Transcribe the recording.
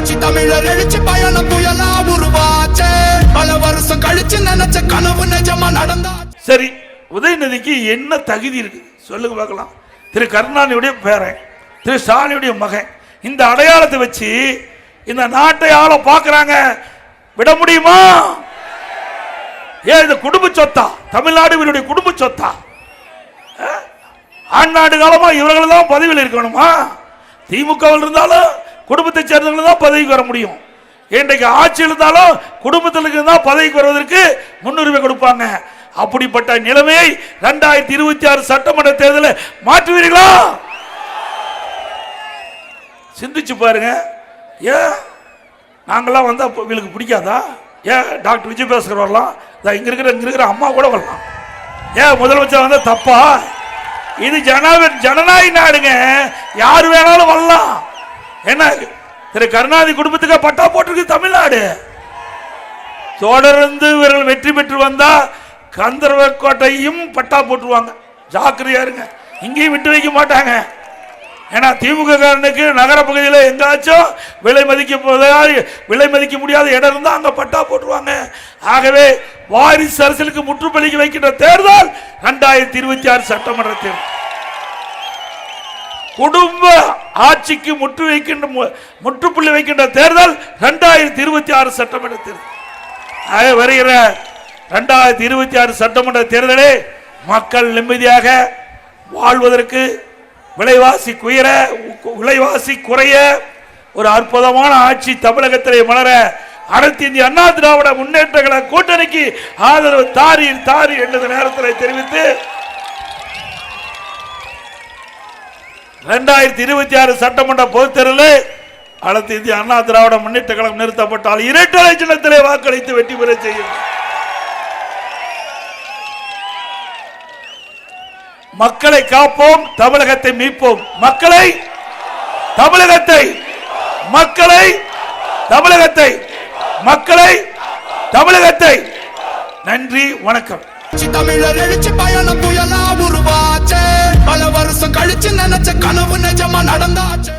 புரட்சி தமிழர் எழுச்சி பயணம் புயலா உருவாச்சே. பல வருஷம் கழிச்சு நினைச்ச கனவு நிஜமா நடந்தா சரி உதயநிதிக்கு என்ன தகுதி இருக்கு சொல்லுங்க பார்க்கலாம். திரு கருணாநிதியுடைய பேரன் திரு ஸ்டாலினுடைய மகன் இந்த அடையாளத்தை வச்சு இந்த நாட்டை ஆள பார்க்கறாங்க. விட முடியுமா? ஏன் இது குடும்ப சொத்தா? தமிழ்நாடு இவருடைய குடும்ப சொத்தா? ஆண்டாண்டு காலமா இவர்கள் தான் பதவியில் இருக்கணுமா? திமுகவில் இருந்தாலும் குடும்பத்தை சேர்ந்தவங்க தான் பதவிக்கு வர முடியும். இன்றைக்கு ஆட்சி இருந்தாலும் குடும்பத்தில் தான் பதவிக்கு வருவதற்கு முன்னுரிமை கொடுப்பாங்க. அப்படிப்பட்ட நிலைமையை ரெண்டாயிரத்தி இருபத்தி ஆறு சட்டமன்ற தேர்தலில் மாற்றுவீர்களா? சிந்திச்சு பாருங்க. ஏன்? நாங்களாம் வந்து அப்போ இவங்களுக்கு பிடிக்காதா? ஏன்? டாக்டர் விஜயபாஸ்கர் வரலாம். இதா இங்க இருக்கிற இங்க இருக்கிற அம்மா கூட வரலாம். ஏன்? முதலமைச்சர் வந்தால் தப்பா? இது ஜனாதி ஜனநாயக நாடுங்க. யார் வேணாலும் வரலாம். என்ன? திரு கருணாநிதி குடும்பத்துக்கு பட்டா போட்டிருக்கு தமிழ்நாடு. தொடர்ந்து இவர்கள் வெற்றி பெற்று வந்தா கந்தர்வ கோட்டையும் பட்டா போட்டுருவாங்க. ஜாக்கிரதையா இருங்க. இங்கேயும் விட்டு வைக்க மாட்டாங்க. ஏன்னா திமுக காரனுக்கு நகர பகுதியில் எங்காச்சும் விலை மதிக்க போதா- விலை மதிக்க முடியாத இடம் இருந்தால் அங்கே பட்டா போட்டுருவாங்க. ஆகவே வாரிசு அரசியலுக்கு முற்றுப்பலிக்கு வைக்கின்ற தேர்தல் ரெண்டாயிரத்தி இருபத்தி ஆறு சட்டமன்ற தேர்தல். குடும்ப ஆட்சிக்கு முற்று வைக்கின்ற மு- முற்றுப்புள்ளி வைக்கின்ற தேர்தல் ரெண்டாயிரத்தி இருபத்தி ஆறு சட்டமன்ற தேர்தல். வருகிற ரெண்டாயிரத்தி இருபத்தி ஆறு சட்டமன்ற தேர்தலே மக்கள் நிம்மதியாக வாழ்வதற்கு விலைவாசி குயர உ- விலைவாசி குறைய ஒரு அற்புதமான ஆட்சி தமிழகத்திலே மலர அனைத்து இந்திய அண்ணா திராவிட முன்னேற்ற கூட்டணிக்கு ஆதரவு தாரி தாரி என்ற நேரத்தில் தெரிவித்து ரெண்டாயிரத்தி இருபத்தி ஆறு சட்டமன்ற பொதுத் தேர்தலில் அனைத்து இந்திய அண்ணா திராவிட முன்னேற்ற கழகம் நிறுத்தப்பட்டால் இரட்டை சின்னத்திலே வாக்களித்து வெற்றி பெற செய்யும். மக்களை காப்போம் தமிழகத்தை மீட்போம். மக்களை தமிழகத்தை மக்களை தமிழகத்தை மக்களை தமிழகத்தை. நன்றி வணக்கம். தமிழர் எழுச்சி பயணம் புயலா கனவு நிஜமா நடந்தாச்சு.